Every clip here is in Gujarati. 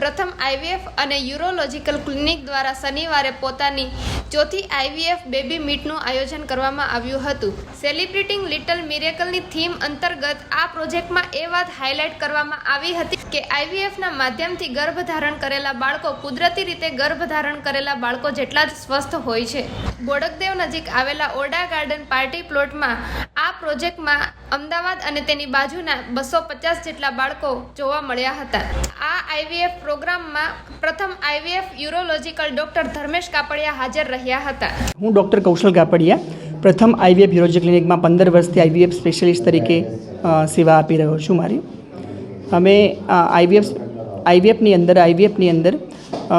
પ્રથમ આઈવીએફ અને યુરોલોજિકલ ક્લિનિક દ્વારા શનિવારે પોતાની ચોથી આઈવીએફ બેબી મીટનું આયોજન કરવામાં આવ્યું હતું. સેલિબ્રેટિંગ લિટલ મિરેકલની થીમ અંતર્ગત આ પ્રોજેક્ટમાં એ વાત હાઇલાઇટ કરવામાં આવી હતી કે આઈવીએફના માધ્યમથી ગર્ભ ધારણ કરેલા બાળકો કુદરતી રીતે ગર્ભ ધારણ કરેલા બાળકો જેટલા જ સ્વસ્થ હોય છે. બોડકદેવ નજીક આવેલા ઓરડા ગાર્ડન પાર્ટી પ્લોટમાં આ પ્રોજેક્ટમાં અમદાવાદ અને તેની બાજુના બસો પચાસ જેટલા બાળકો જોવા મળ્યા હતા. આ આઈવીએફ પ્રોગ્રામમાં પ્રથમ IVF urological doctor Dharmesh Kapadia હાજર રહ્યા હતા. હું ડૉક્ટર કૌશલ કાપડિયા પ્રથમ આઈવીએફ હિરોજી ક્લિનિકમાં પંદર વર્ષથી આઈવીએફ સ્પેશિયલિસ્ટ તરીકે સેવા આપી રહ્યો છું મારી. અમે આઈવીએફ, આઈવીએફની અંદર આઈવીએફની અંદર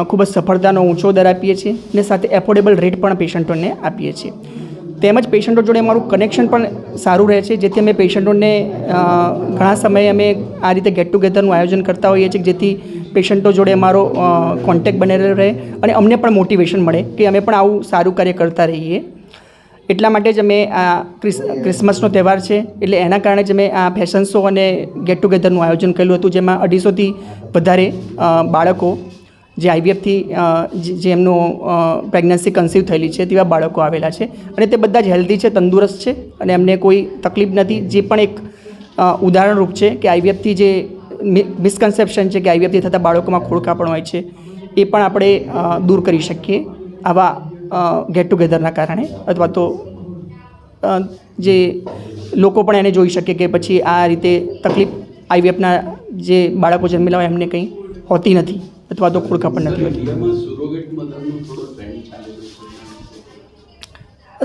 ખૂબ જ સફળતાનો ઊંચો દર આપીએ છીએ અને સાથે એફોર્ડેબલ રેટ પણ પેશન્ટોને આપીએ છીએ. તેમજ પેશન્ટો જોડે અમારું કનેક્શન પણ સારું રહે છે. જેથી અમે પેશન્ટોને ઘણા સમયે અમે આ રીતે ગેટ ટુગેધરનું આયોજન કરતા હોઈએ છીએ, જેથી પેશન્ટો જોડે અમારો કોન્ટેક બનેલો રહે અને અમને પણ મોટિવેશન મળે કે અમે પણ આવું સારું કાર્ય કરતા રહીએ. એટલા માટે જ અમે આ ક્રિસ, ક્રિસમસનો તહેવાર છે એટલે એના કારણે જ અમે આ ફેશન શો અને ગેટ ટુગેધરનું આયોજન કરેલું હતું, જેમાં અઢીસોથી વધારે બાળકો જે આઈવીએફથી જે એમનું પ્રેગ્નન્સી કન્સીવ થયેલી છે તેવા બાળકો આવેલા છે. અને તે બધા જ હેલ્ધી છે, તંદુરસ્ત છે અને એમને કોઈ તકલીફ નથી, જે પણ એક ઉદાહરણરૂપ છે કે આઈવીએફથી જે મિસકન્સેપ્શન છે કે આઈવીએફથી થતા બાળકોમાં ખોડખાપણ હોય છે એ પણ આપણે દૂર કરી શકીએ આવા ગેટ ટુગેધરના કારણે અથવા તો જે લોકો પણ એને જોઈ શકે કે પછી આ રીતે તકલીફ આઈવીએફના જે બાળકો જન્મેલા હોય એમને કંઈ હોતી નથી અથવા તો ખોડખાપણ નથી હોતી.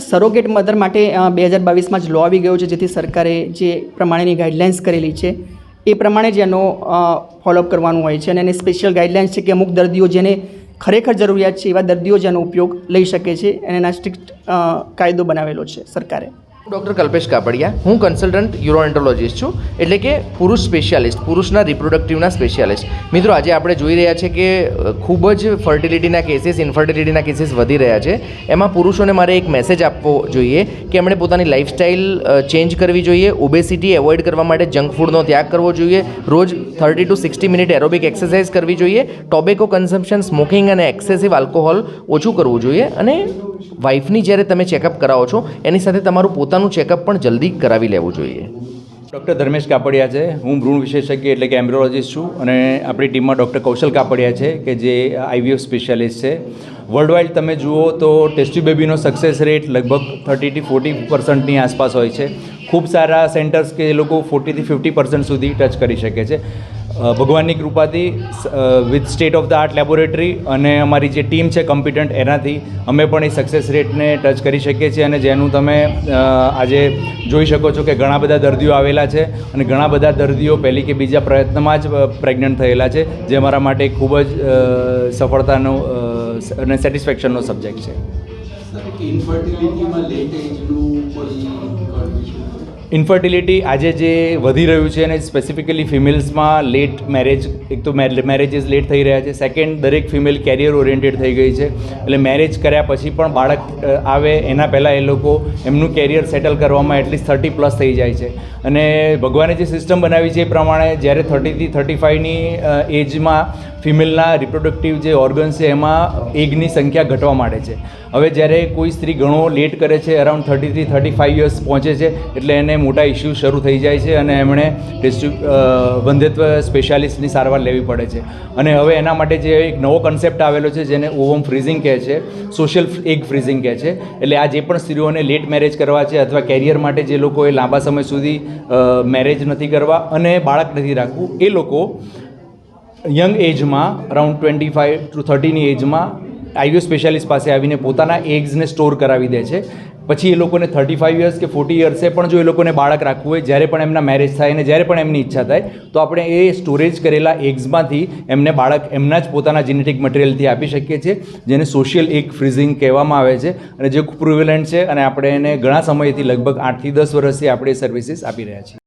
સરોગેટ મધર માટે બે હજાર બાવીસમાં જ લો આવી ગયો છે જેથી સરકારે જે પ્રમાણેની ગાઈડલાઇન્સ કરેલી છે એ પ્રમાણે જ એનો ફોલોઅપ કરવાનું હોય છે અને એની સ્પેશિયલ ગાઈડલાઇન્સ છે કે અમુક દર્દીઓ જેને ખરેખર જરૂરિયાત છે એવા દર્દીઓ જેનો ઉપયોગ લઈ શકે છે અને એના સ્ટ્રિક્ટ કાયદો બનાવેલો છે સરકારે. ડૉક્ટર કલ્પેશ કાપડિયા, હું કન્સલ્ટન્ટ યુરોએન્ટોલોજીસ્ટ છું, એટલે કે પુરુષ સ્પેશિયાલિસ્ટ પુરુષના રિપ્રોડક્ટિવના સ્પેશિયાલિસ્ટ મિત્રો, આજે આપણે જોઈ રહ્યા છે કે ખૂબ જ ફર્ટિલિટીના કેસીસ ઇન્ફર્ટિલિટીના કેસીસ વધી રહ્યા છે. એમાં પુરુષોને મારે એક મેસેજ આપવો જોઈએ કે એમણે પોતાની લાઇફસ્ટાઇલ ચેન્જ કરવી જોઈએ ઓબેસિટી એવોઇડ કરવા માટે જંક ફૂડનો ત્યાગ કરવો જોઈએ, રોજ thirty to sixty minute aerobic exercise કરવી જોઈએ ટોબેકો કન્ઝમ્પશન સ્મોકિંગ અને એક્સેસિવ આલ્કોહોલ ઓછું કરવું જોઈએ. અને વાઇફની જ્યારે તમે ચેકઅપ કરાવો છો, એની સાથે તમારું પોતાનું ચેકઅપ પણ જલ્દી કરાવી લેવું જોઈએ. ડૉક્ટર ધર્મેશ કાપડિયા છે. હું ભ્રૂણ વિશેષજ્ઞ એટલે કે એમ્બ્રોલોજીસ્ટ છું અને આપણી ટીમમાં ડૉક્ટર કૌશલ કાપડિયા છે કે જે આઈવીએફ સ્પેશિયાલિસ્ટ છે. વર્લ્ડ વાઇડ તમે જુઓ તો ટેસ્ટી બેબીનો સક્સેસ રેટ લગભગ થર્ટીથી ફોર્ટી પર્સન્ટની આસપાસ હોય છે. ખૂબ સારા સેન્ટર્સ કે એ લોકો ફોર્ટીથી ફિફ્ટી પર્સન્ટ સુધી ટચ કરી શકે છે. ભગવાનની કૃપાથી with state of the art laboratory અને અમારી જે ટીમ છે કમ્પિટન્ટ એનાથી અમે પણ એ સક્સેસ રેટને ટચ કરી શકીએ છીએ અને જેનું તમે આજે જોઈ શકો છો કે ઘણા બધા દર્દીઓ આવેલા છે અને ઘણા બધા દર્દીઓ પહેલી કે બીજા પ્રયત્નમાં જ પ્રેગ્નન્ટ થયેલા છે, જે અમારા માટે ખૂબ જ સફળતાનો અને સેટિસ્ફેક્શનનો સબ્જેક્ટ છે. ઇન્ફર્ટિલિટીમાં લેટ એજનું ઇન્ફર્ટિલિટી આજે જે વધી રહ્યું છે અને સ્પેસિફિકલી ફિમેલ્સમાં લેટ મેરેજ એક તો મેરેજીસ લેટ થઈ રહ્યા છે. સેકન્ડ દરેક ફિમેલ કેરિયર ઓરિએન્ટેડ થઈ ગઈ છે. એટલે મેરેજ કર્યા પછી પણ બાળક આવે એના પહેલાં એ લોકો એમનું કેરિયર સેટલ કરવામાં એટલીસ્ટ થર્ટી પ્લસ થઈ જાય છે. અને ભગવાને જે સિસ્ટમ બનાવી છે એ પ્રમાણે જ્યારે થર્ટીથી થર્ટી ફાઇવની એજમાં ફિમેલના રિપ્રોડક્ટિવ જે ઓર્ગન્સ છે એમાં એગની સંખ્યા ઘટવા માંડે છે. હવે જ્યારે કોઈ સ્ત્રી ઘણો લેટ કરે છે અરાઉન્ડ થર્ટીથી થર્ટી ફાઇવ યર્સ પહોંચે છે, એટલે એને મોટા ઇસ્યુ શરૂ થઈ જાય છે અને એમણે ડિસ્ટ્રિક્ટ બંધત્વ સ્પેશિયાલિસ્ટની સારવાર લેવી પડે છે. અને હવે એના માટે જે એક નવો કન્સેપ્ટ આવેલો છે, જેને ઓવમ ફ્રીઝિંગ કહે છે સોશિયલ એગ ફ્રીઝિંગ કહે છે, એટલે આ જે પણ સ્ત્રીઓને લેટ મેરેજ કરવા છે અથવા કેરિયર માટે જે લોકોએ લાંબા સમય સુધી મેરેજ નથી કરવા અને બાળક નથી રાખવું, એ લોકો યંગ એજમાં અરાઉન્ડ ટ્વેન્ટી ફાઇવ ટુ થર્ટીની એજમાં આઈવીઓ સ્પેશિયાલિસ્ટ પાસે આવીને પોતાના એગ્સને સ્ટોર કરાવી દે છે. પછી એ લોકોને થર્ટી ફાઇવ યર્સ કે ફોર્ટી યર્સે પણ જો એ લોકોને બાળક રાખવું હોય, જ્યારે પણ એમના મેરેજ થાય અને જ્યારે પણ એમની ઈચ્છા થાય, તો આપણે એ સ્ટોરેજ કરેલા એગ્સમાંથી એમને બાળક એમના જ પોતાના જેનેટિક મટીરિયલથી આપી શકીએ છીએ, જેને સોશિયલ એગ ફ્રીઝિંગ કહેવામાં આવે છે. અને જે પ્રુવેલન્ટ છે, અને આપણે એને ઘણા સમયથી લગભગ આઠથી દસ વર્ષથી આપણે સર્વિસીસ આપી રહ્યા છીએ.